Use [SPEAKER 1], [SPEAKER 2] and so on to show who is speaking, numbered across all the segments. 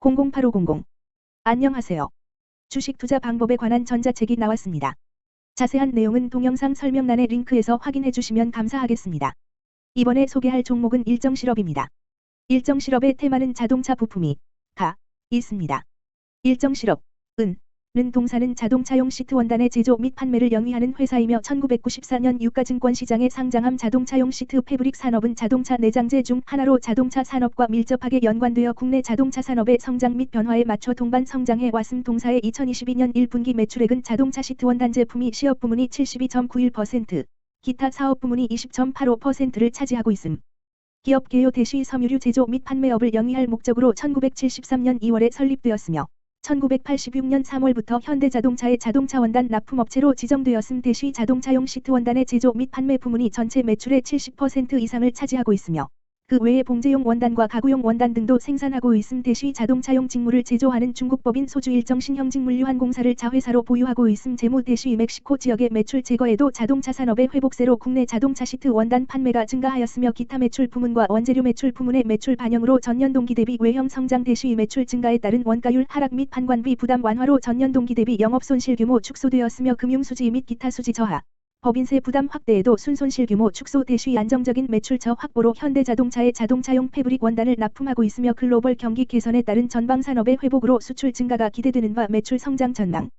[SPEAKER 1] 008500 안녕하세요. 주식 투자 방법에 관한 전자책이 나왔습니다. 자세한 내용은 동영상 설명란의 링크에서 확인해 주시면 감사하겠습니다. 이번에 소개할 종목은 일정실업입니다. 일정실업의 테마는 자동차 부품이 가 있습니다. 일정실업 은 는 동사는 자동차용 시트 원단의 제조 및 판매를 영위하는 회사이며 1994년 유가증권 시장에 상장함 자동차용 시트 패브릭 산업은 자동차 내장재 중 하나로 자동차 산업과 밀접하게 연관되어 국내 자동차 산업의 성장 및 변화에 맞춰 동반 성장해 왔음 동사의 2022년 1분기 매출액은 자동차 시트 원단 제품이 시업 부문이 72.91%, 기타 사업 부문이 20.85%를 차지하고 있음. 기업 개요 대시 섬유류 제조 및 판매업을 영위할 목적으로 1973년 2월에 설립되었으며 1986년 3월부터 현대자동차의 자동차 원단 납품업체로 지정되었음 대시 자동차용 시트 원단의 제조 및 판매 부문이 전체 매출의 70% 이상을 차지하고 있으며 그 외에 봉제용 원단과 가구용 원단 등도 생산하고 있음 대시 자동차용 직물을 제조하는 중국법인 소주 일정 신형직물유한공사를 자회사로 보유하고 있음 재무 대시 멕시코 지역의 매출 제거에도 자동차 산업의 회복세로 국내 자동차 시트 원단 판매가 증가하였으며 기타 매출 부문과 원재료 매출 부문의 매출 반영으로 전년 동기 대비 외형 성장 대시 매출 증가에 따른 원가율 하락 및 판관비 부담 완화로 전년 동기 대비 영업 손실 규모 축소되었으며 금융 수지 및 기타 수지 저하 법인세 부담 확대에도 순손실 규모 축소 대시 안정적인 매출처 확보로 현대자동차의 자동차용 패브릭 원단을 납품하고 있으며 글로벌 경기 개선에 따른 전방 산업의 회복으로 수출 증가가 기대되는 바 매출 성장 전망.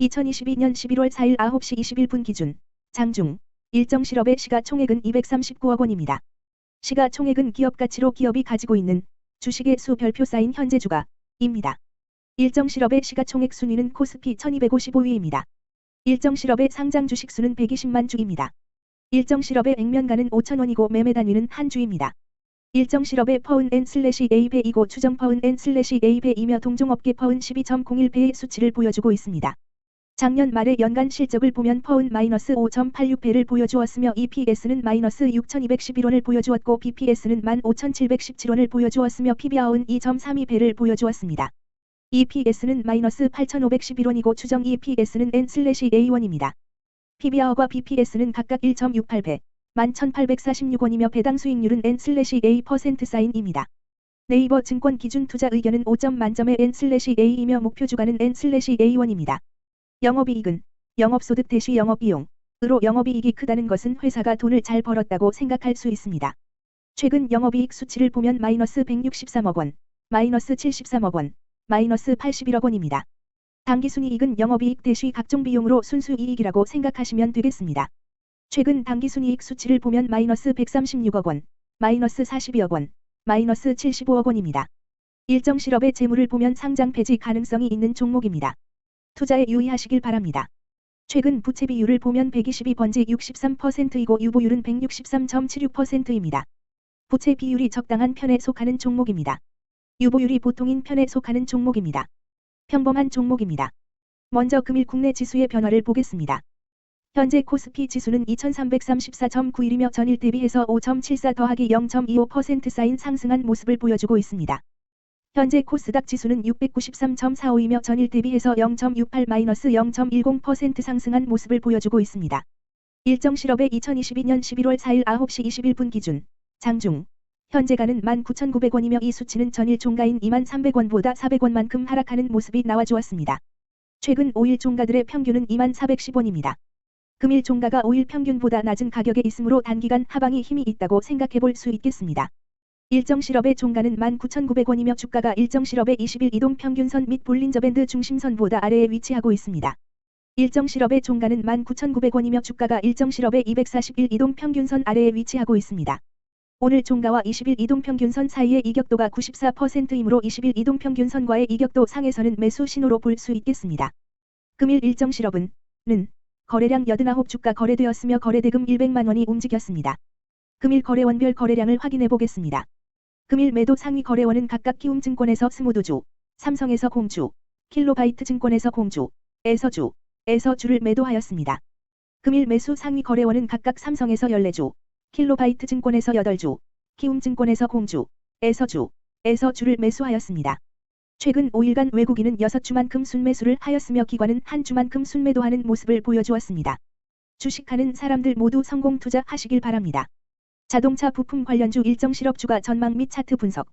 [SPEAKER 1] 2022년 11월 4일 9시 21분 기준 장중 일정 실업의 시가총액은 239억 원입니다. 시가총액은 기업 가치로 기업이 가지고 있는 주식의 수 별표 쌓인 현재 주가입니다. 일정 실업의 시가총액 순위는 코스피 1255위입니다. 일정 실업의 상장 주식 수는 120만 주입니다. 일정 실업의 액면가는 5천원이고 매매 단위는 한 주입니다. 일정 실업의 퍼은 N 슬래시 A배이고 추정 퍼은 N 슬래시 A배이며 동종업계 퍼은 12.01배의 수치를 보여주고 있습니다. 작년 말의 연간 실적을 보면 퍼은 마이너스 5.86배를 보여주었으며 EPS는 마이너스 6,211원을 보여주었고 BPS는 15,717원을 보여주었으며 PBR은 2.32배를 보여주었습니다. EPS는 마이너스 8,511원이고 추정 EPS는 N/A1입니다. PBR과 BPS는 각각 1.68배, 11,846원이며 배당 수익률은 N/A% 사인입니다. 네이버 증권 기준 투자 의견은 5점 만점의 N/A이며 목표 주가는 N/A1입니다. 영업이익은 영업소득 대시 영업비용 으로 영업이익이 크다는 것은 회사가 돈을 잘 벌었다고 생각할 수 있습니다. 최근 영업이익 수치를 보면 마이너스 163억 원, 마이너스 73억 원, 마이너스 81억 원입니다. 당기순이익은 영업이익 대시 각종 비용으로 순수이익이라고 생각하시면 되겠습니다. 최근 당기순이익 수치를 보면 마이너스 136억 원, 마이너스 42억 원, 마이너스 75억 원입니다. 일정 실업의 재물을 보면 상장 폐지 가능성이 있는 종목입니다. 투자에 유의하시길 바랍니다. 최근 부채 비율을 보면 122번지 63%이고 유보율은 163.76%입니다. 부채 비율이 적당한 편에 속하는 종목입니다. 유보율이 보통인 편에 속하는 종목입니다. 평범한 종목입니다. 먼저 금일 국내 지수의 변화를 보겠습니다. 현재 코스피 지수는 2334.91이며 전일 대비해서 5.74 더하기 0.25% 쌓인 상승한 모습을 보여주고 있습니다. 현재 코스닥 지수는 693.45이며 전일 대비해서 0.68-0.10% 상승한 모습을 보여주고 있습니다. 일정 실업의 2022년 11월 4일 9시 21분 기준 장중 현재가는 19,900원이며 이 수치는 전일 종가인 23,300원보다 400원만큼 하락하는 모습이 나와주었습니다. 최근 5일 종가들의 평균은 2410원입니다. 금일 종가가 5일 평균보다 낮은 가격에 있으므로 단기간 하방이 힘이 있다고 생각해 볼 수 있겠습니다. 일정 실업의 종가는 19,900원이며 주가가 일정 실업의 20일 이동 평균선 및 볼린저밴드 중심선보다 아래에 위치하고 있습니다. 일정 실업의 종가는 19,900원이며 주가가 일정 실업의 241 이동 평균선 아래에 위치하고 있습니다. 오늘 종가와 20일 이동평균선 사이의 이격도가 94%이므로 20일 이동평균선과의 이격도 상에서는 매수 신호로 볼 수 있겠습니다. 금일 일정 실업은 는 거래량 89 주가 거래되었으며 거래대금 100만원이 움직였습니다. 금일 거래원별 거래량을 확인해 보겠습니다. 금일 매도 상위 거래원은 각각 키움증권에서 스무도주, 삼성에서 공주, 킬로바이트 증권에서 공주, 에서주, 에서 주를 매도하였습니다. 금일 매수 상위 거래원은 각각 삼성에서 14주, 킬로바이트 증권에서 8주, 키움 증권에서 공주, 에서주, 에서주를 매수하였습니다. 최근 5일간 외국인은 6주만큼 순매수를 하였으며 기관은 한 주만큼 순매도하는 모습을 보여주었습니다. 주식하는 사람들 모두 성공 투자하시길 바랍니다. 자동차 부품 관련주 일정 실업주가 전망 및 차트 분석